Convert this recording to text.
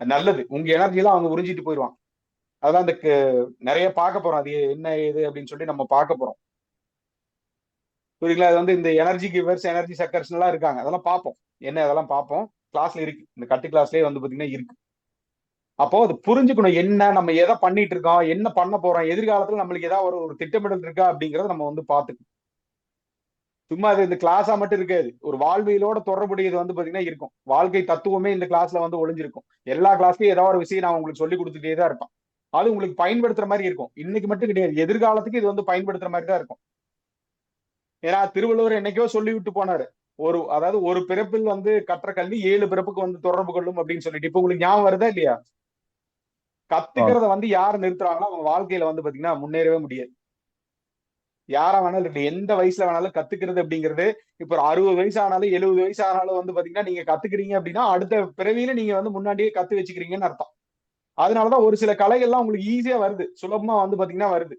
நல்லது. உங்க எனர்ஜிலாம் அவங்க உறிஞ்சிட்டு போயிடுவான் அதான் அந்த நிறைய பார்க்க போறோம். அது என்ன ஏது அப்படின்னு சொல்லி நம்ம பார்க்க போறோம். புரியுங்களா அது வந்து இந்த எனர்ஜி கிவர்ஸ் எனர்ஜி சக்கர்ஸ் எல்லாம் இருக்காங்க. அதெல்லாம் பார்ப்போம். என்ன அதெல்லாம் பார்ப்போம்? கிளாஸ்ல இருக்கு. இந்த கட்டு கிளாஸ்லயே வந்து பாத்தீங்கன்னா இருக்கு. அப்போ அது புரிஞ்சுக்கணும். என்ன நம்ம எதை பண்ணிட்டு இருக்கோம்? என்ன பண்ண போறோம்? எதிர்காலத்துல நம்மளுக்கு ஏதாவது ஒரு ஒரு திட்டமிடல் இருக்கா அப்படிங்கறத நம்ம வந்து பாத்துக்கணும் சும்மா அது இந்த கிளாஸா மட்டும் இருக்காது. ஒரு வாழ்வியலோட தொடர்புடையது வந்து பாத்தீங்கன்னா இருக்கும். வாழ்க்கை தத்துவமே இந்த கிளாஸ்ல வந்து ஒளிஞ்சிருக்கும். எல்லா கிளாஸ்லயும் ஏதாவது ஒரு விஷயம் நான் உங்களுக்கு சொல்லி கொடுத்துட்டே தான் இருப்பேன். அது உங்களுக்கு பயன்படுத்துற மாதிரி இருக்கும். இன்னைக்கு மட்டும் கிடையாது. எதிர்காலத்துக்கு இது வந்து பயன்படுத்துற மாதிரி தான் இருக்கும். ஏன்னா திருவள்ளுவர் என்னைக்கோ சொல்லி விட்டு போனாரு. ஒரு அதாவது ஒரு பிறப்பில் வந்து கற்ற கல்வி ஏழு பிறப்புக்கு வந்து தொடர்பு கொள்ளும் அப்படின்னு சொல்லிட்டு. இப்ப உங்களுக்கு ஞாபகம் வருதா இல்லையா? கத்துக்கிறத வந்து யார் நிறுத்துறாங்களோ அவங்க வாழ்க்கையில வந்து பாத்தீங்கன்னா முன்னேறவே முடியாது. யாரா வேணாலும் இருக்கு எந்த வயசுல வேணாலும் கத்துக்கிறது அப்படிங்கிறது இப்ப ஒரு அறுபது வயசு ஆனாலும் எழுபது வயசு ஆனாலும் வந்து பாத்தீங்கன்னா நீங்க கத்துக்கிறீங்க அப்படின்னா அடுத்த பிறவியில நீங்க வந்து முன்னாடியே கத்து வச்சுக்கிறீங்கன்னு அர்த்தம். அதனாலதான் ஒரு சில கலைகள்லாம் உங்களுக்கு ஈஸியா வருது. சுலபமா வந்து பாத்தீங்கன்னா வருது.